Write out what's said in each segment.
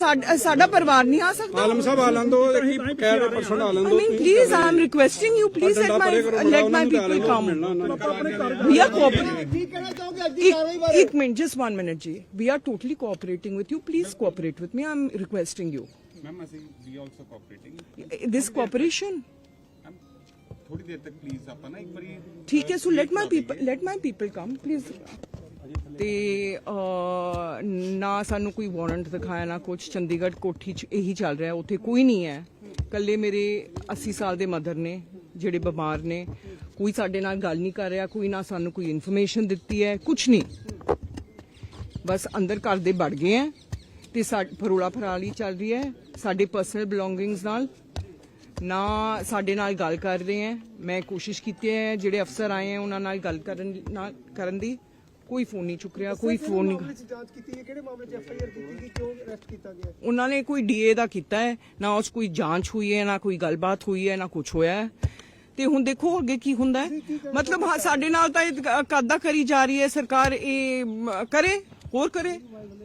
ਸਾਡਾ ਪਰਿਵਾਰ ਨਹੀਂ ਆ ਸਕਦਾ ਆਲਮ ਸਾਹਿਬ ਆ ਲੰਦੋ ਅਸੀਂ ਕਹਿ ਰਹੇ ਪਰਸਨ ਆ ਲੰਦੋ I mean, please, I am requesting you, please let my let my people come. We are cooperating. ਕੀ ਕਹਿਣਾ ਚਾਹੋਗੇ ਅੱਜ ਦੀ ਕਾਰਵਾਈ ਇੱਕ ਮਿੰਟ just one minute ਜੀ we are totally cooperating with you please cooperate with me i'm requesting you ma'am ਅਸੀਂ ਵੀ also cooperating this cooperation ਥੋੜੀ ਦੇਰ ਤੱਕ ਪਲੀਜ਼ ਆਪਾਂ ਨਾ ਇੱਕ ਵਾਰੀ ਠੀਕ ਹੈ ਸੋ let my people let my people come please ਤੇ ਨਾ ਸਾਨੂੰ ਕੋਈ ਵਾਰੰਟ ਦਿਖਾਇਆ, ਨਾ ਕੁਝ ਚੰਡੀਗੜ੍ਹ ਕੋਠੀ ਚ ਇਹੀ ਚੱਲ ਰਿਹਾ, ਉੱਥੇ ਕੋਈ ਨਹੀਂ ਹੈ। ਕੱਲੇ ਮੇਰੇ 80 ਸਾਲ ਦੇ ਮਦਰ ਨੇ, ਜਿਹੜੇ ਬਿਮਾਰ ਨੇ। ਕੋਈ ਸਾਡੇ ਨਾਲ ਗੱਲ ਨਹੀਂ ਕਰ ਰਿਹਾ, ਕੋਈ ਨਾ ਸਾਨੂੰ ਕੋਈ ਇਨਫੋਰਮੇਸ਼ਨ ਦਿੱਤੀ ਹੈ ਕੁਝ ਨਹੀਂ। ਬਸ ਅੰਦਰ ਘਰ ਦੇ ਵੜ ਗਏ ਹੈ ਤੇ ਸਾਡ ਫਰੋਲਾ ਫਰਾਲੀ ਚੱਲ ਰਹੀ ਹੈ। ਸਾਡੇ ਪਰਸਨਲ ਬਿਲੋਂਗਿੰਗਸ ਨਾਲ ਨਾ ਸਾਡੇ ਨਾਲ ਗੱਲ ਕਰ ਰਹੇ ਹੈ। ਮੈਂ ਕੋਸ਼ਿਸ਼ ਕੀਤੀ ਹੈ, ਜਿਹੜੇ ਅਫਸਰ ਆਏ ਹੈ, ਉਹਨਾਂ ਨਾਲ ਗੱਲ ਕਰਨ, ਨਾਲ ਕਰਨ ਦੀ। ਕੋਈ ਫੋਨ ਨਹੀਂ ਚੁੱਕ ਰਿਹਾ ਕੋਈ ਫੋਨ ਨਹੀਂ ਮਾਮਲੇ 'ਚ ਜਾਂਚ ਕੀਤੀ ਹੈ? ਕਿਹੜੇ ਮਾਮਲੇ 'ਚ ਐਫ ਆਈ ਆਰ ਕੀਤੀ ਗਈ ਕਿਉਂ ਅਰੈਸਟ ਕੀਤਾ ਗਿਆ? ਉਹਨਾਂ ਨੇ ਕੋਈ ਡੀਏ ਦਾ ਕੀਤਾ ਹੈ ਨਾ ਉਸ ਕੋਈ ਜਾਂਚ ਹੋਈ ਹੈ ਨਾ ਕੋਈ ਗੱਲਬਾਤ ਹੋਈ ਹੈ ਨਾ ਕੁਝ ਹੋਇਆ ਹੈ। ਤੇ ਹੁਣ ਦੇਖੋ ਅੱਗੇ ਕੀ ਹੁੰਦਾ ਹੈ। ਮਤਲਬ ਹਾਂ ਸਾਡੇ ਨਾਲ ਤਾਂ ਇਹ ਕਾਦਾ ਕਰੀ ਜਾ ਰਹੀ ਹੈ ਸਰਕਾਰ ਇਹ ਮ, ਕਰੇ? ਹੋਰ ਕਰੇ?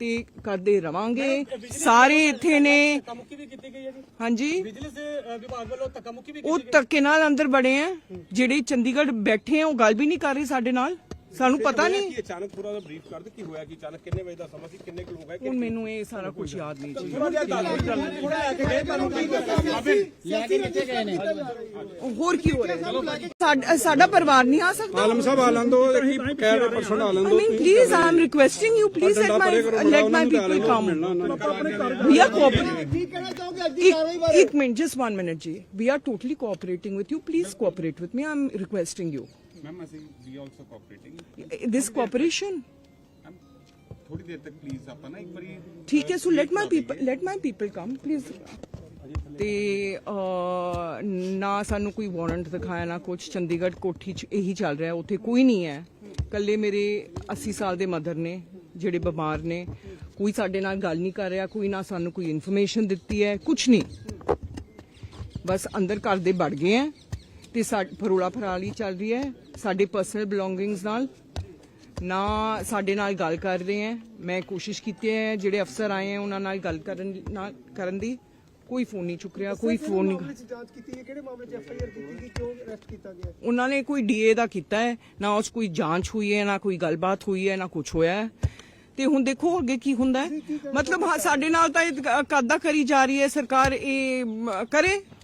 ਤੇ ਕਰਦੇ ਰਵਾਂਗੇ। ਸਾਰੇ ਇੱਥੇ ਨੇ ਮੁੱਕੀ ਵੀ ਕੀਤੀ ਗਈ ਹੈ ਜੀ। ਹਾਂਜੀ। ਬਿਜਲੀ ਦੇ ਵਿਭਾਗ ਵੱਲੋਂ ਧੱਕਾ ਮੁੱਕੀ ਵੀ ਉਹ ਧੱਕੇ ਨਾਲ ਅੰਦਰ ਬੜੇ ਆ। ਜਿਹੜੇ ਚੰਡੀਗੜ੍ਹ ਬੈਠੇ ਆ ਉਹ ਗੱਲ ਵੀ ਨਹੀਂ ਕਰ ਰਹੇ ਸਾਡੇ ਨਾਲ। ਸਾਨੂੰ ਪਤਾ ਨਹੀਂ ਕੀ ਅਚਾਨਕ ਪੂਰਾ ਦਾ ਬਰੀਫ ਕਰ ਦੇ ਕੀ ਹੋਇਆ ਕੀ ਅਚਾਨਕ ਕਿੰਨੇ ਵਜੇ ਦਾ ਸਮਾਂ ਸੀ ਕਿੰਨੇ ਕੁ ਲੋਕ ਆਏ ਹੁਣ ਮੈਨੂੰ ਇਹ ਸਾਰਾ ਕੁਝ ਯਾਦ ਨਹੀਂ ਜੀ ਹੋਰ ਕੀ ਹੋ ਰਿਹਾ ਸਾਡਾ ਸਾਡਾ ਪਰਿਵਾਰ ਨਹੀਂ ਆ ਸਕਦਾ ਆਲਮ ਸਾਹਿਬ ਆ ਲੰਦੋ ਅਸੀਂ ਕਹਿ ਰਹੇ ਪਰਸਨ ਆ I ਲੰਦੋ mean, please, I am requesting you, please let my let my people come. We are cooperating. ਕੀ ਕਹਿਣਾ ਚਾਹੋਗੇ ਅੱਜ ਦੀ ਕਾਰਵਾਈ ਇੱਕ ਬਾਰੇ ਇੱਕ ਮਿੰਟ just one minute ਜੀ are totally cooperating with you please cooperate with me i'm requesting you ma'am ਅਸੀਂ ਵੀ ਆਲਸੋ ਕੋਆਪਰੇਟਿੰਗ this cooperation? ਥੋੜੀ ਦੇਰ ਤੱਕ ਪਲੀਜ਼ ਆਪਾਂ ਨਾ ਇੱਕ ਵਾਰੀ ਠੀਕ ਹੈ ਸੋ let my people let my people come please. ਤੇ ਅਹ, ਨਾ ਸਾਨੂੰ ਕੋਈ ਵਾਰੰਟ ਦਿਖਾਇਆ ਨਾ ਕੁਝ ਚੰਡੀਗੜ੍ਹ ਕੋਠੀ ਚ ਇਹੀ ਚੱਲ ਰਿਹਾ ਉੱਥੇ ਕੋਈ ਨਹੀਂ ਹੈ ਕੱਲੇ ਮੇਰੇ 80 ਸਾਲ ਦੇ ਮਦਰ ਨੇ ਜਿਹੜੇ ਬਿਮਾਰ ਨੇ ਕੋਈ ਸਾਡੇ ਨਾਲ ਗੱਲ ਨਹੀਂ ਕਰ ਰਿਹਾ ਕੋਈ ਨਾ ਸਾਨੂੰ ਕੋਈ ਇਨਫੋਰਮੇਸ਼ਨ ਦਿੱਤੀ ਹੈ ਕੁਝ ਨਹੀਂ ਬਸ ਅੰਦਰ ਘਰ ਦੇ ਵੜ ਗਏ ਹੈ ਤੇ ਸਾਡ ਫਰੋਲਾ ਫਰਾਲੀ ਚੱਲ ਰਹੀ ਹੈ। ਸਾਡੇ ਪਰਸਨਲ ਬਿਲੋਂਗਿੰਗਸ ਨਾਲ। ਨਾ ਸਾਡੇ ਨਾਲ ਗੱਲ ਕਰ ਰਹੇ ਹੈ। ਮੈਂ ਕੋਸ਼ਿਸ਼ ਕੀਤੀ ਹੈ ਜਿਹੜੇ ਅਫਸਰ ਆਏ ਹੈ ਉਹਨਾਂ ਨਾਲ ਗੱਲ ਕਰਨ ਨਾਲ ਕਰਨ ਦੀ। ਕੋਈ ਫੋਨ ਨਹੀਂ ਚੁੱਕ ਰਿਹਾ ਕੋਈ ਫੋਨ ਨਹੀਂ ਜਾਂਚ ਕੀਤੀ ਹੈ? ਕਿਹੜੇ ਮਾਮਲੇ 'ਚ ਐਫ ਆਈ ਆਰ ਕੀਤੀ ਗਈ ਕਿਉਂ ਅਰੈਸਟ ਕੀਤਾ ਗਿਆ ਉਹਨਾਂ ਨੇ ਕੋਈ ਡੀਏ ਦਾ ਕੀਤਾ ਹੈ ਨਾ ਉਸ ਕੋਈ ਜਾਂਚ ਹੋਈ ਹੈ ਨਾ ਕੋਈ ਗੱਲਬਾਤ ਹੋਈ ਹੈ ਨਾ ਕੁਝ ਹੋਇਆ ਹੈ। ਤੇ ਹੁਣ ਦੇਖੋ ਅੱਗੇ ਕੀ ਹੁੰਦਾ ਹੈ। ਮਤਲਬ ਸਾਡੇ ਨਾਲ ਤਾਂ ਇਹ ਕਾਦਾ ਕਰੀ ਜਾ ਰਹੀ ਹੈ ਸਰਕਾਰ? ਇਹ ਕਰੇ?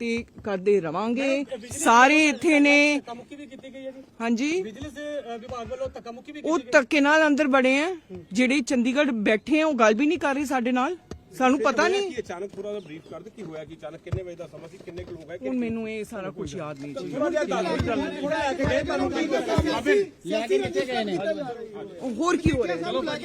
ਤੇ ਕਰਦੇ ਰਵਾਂਗੇ। ਸਾਰੇ ਇੱਥੇ ਨੇ। ਧੱਕਾ ਮੁੱਕੀ ਵੀ ਕੀਤੀ ਗਈ ਹੈ ਜੀ। ਹਾਂਜੀ। ਬਿਜਲੀ ਦੇ ਵਿਭਾਗ ਵੱਲੋਂ ਧੱਕਾ ਮੁੱਕੀ ਵੀ ਉਹ ਧੱਕੇ ਨਾਲ ਅੰਦਰ ਬੜੇ ਆ। ਜਿਹੜੇ ਚੰਡੀਗੜ੍ਹ ਬੈਠੇ ਆ ਉਹ ਗੱਲ ਵੀ ਨਹੀਂ ਕਰ ਰਹੇ ਸਾਡੇ ਨਾਲ। ਸਾਨੂੰ ਪਤਾ ਨਹੀਂ। ਕੀ ਅਚਾਨਕ ਪੂਰਾ ਦਾ ਬਰੀਫ ਕਰ ਦੇ ਕੀ ਹੋਇਆ ਕੀ ਅਚਾਨਕ ਕਿੰਨੇ ਵਜੇ ਦਾ ਸਮਾਂ ਸੀ ਕਿੰਨੇ ਕੁ ਲੋਕ ਆਏ ਹੁਣ ਮੈਨੂੰ ਇਹ ਸਾਰਾ ਕੁਝ ਯਾਦ ਨਹੀਂ ਜੀ। ਹੋਰ ਕੀ ਹੋ ਰਿਹਾ?